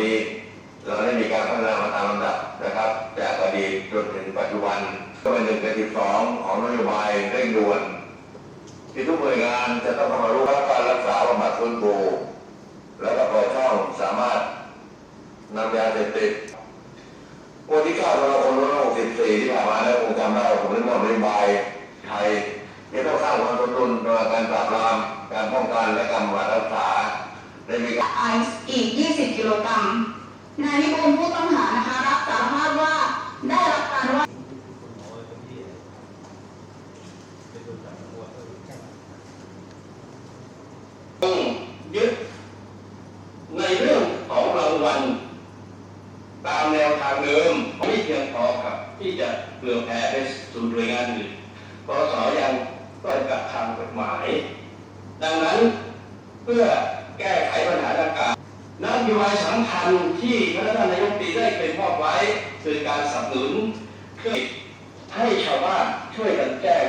นี้ เราได้มีการพัฒนามาตามลำดับนะครับ จากอดีตจนถึงปัจจุบัน ก็เป็นหนึ่งในสิบสองของนโยบายเร่งด่วน ที่ทุกหน่วยงานจะต้องเข้ามารู้ว่าการรักษาบำบัดฟื้นฟูแล้วก็เปิดช่องสามารถนำยาเสพติดวันที่9ตุลาคม2564ที่ผ่านมาแล้วคงจำได้ผมได้มอบนโยบายไทยที่ต้องสร้างความสมดุลระหว่างการปราบปรามการป้องกันและการบำบัดรักษาได้มีการไอซ์อีก กิโลกรัมนายนิพนธ์ผู้ต้องหานะคะรับสารภาพว่าได้รับการว่าต้องยึดในเรื่องของรางวัลตามแนวทางเดิมไม่เพียงพอครับที่จะเปลือแผ่ไปสู่หน่วยงานอื่นกสยังต้องกับทางกฎหมาย ดังนั้นเพื่อแก้ไขปัญหาดังกล่าวน โยบายสำคัญที่คณะท่านนายกรีได้เป็นมอบไว้ คือการสนับสนุนเครื่องให้ชาวบ้านช่วยกันแจ้ง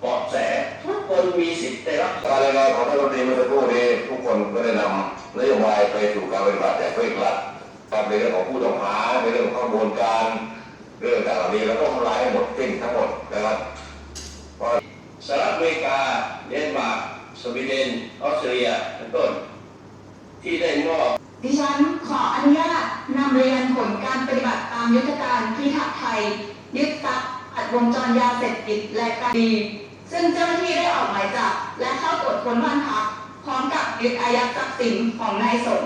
เบาะแสทุกคนมีสิทธิ์ได้รับการรายงานของท่านรัฐมนตรีเมื่อสักครู่นี้ทุกคนก็ได้นำนโยบายไปสู่การปฏิบัติอย่างเคร่งครัดการในเรื่องของผู้ต้องหาในเรื่องของกระบวนการเรื่องต่างต่านี้เราต้องทำลายให้หมดสิ้นทั้งหมดนะครับสหรัฐอเมริกาเดนมาร์กสวีเดนออสเตรียเป็นต้น ที่ได้มอบดิฉันขออนุญาตนำเรียนผลการปฏิบัติตามยุทธการพิทักษ์ไทย ยึดทรัพย์อัดวงจรยาเสพติดและการดีซึ่งเจ้าหน้าที่ได้ออกหมายจับและเข้าตรวจค้นบ้านพักพร้อมกับยึดอายัดทรัพย์สินของนายสม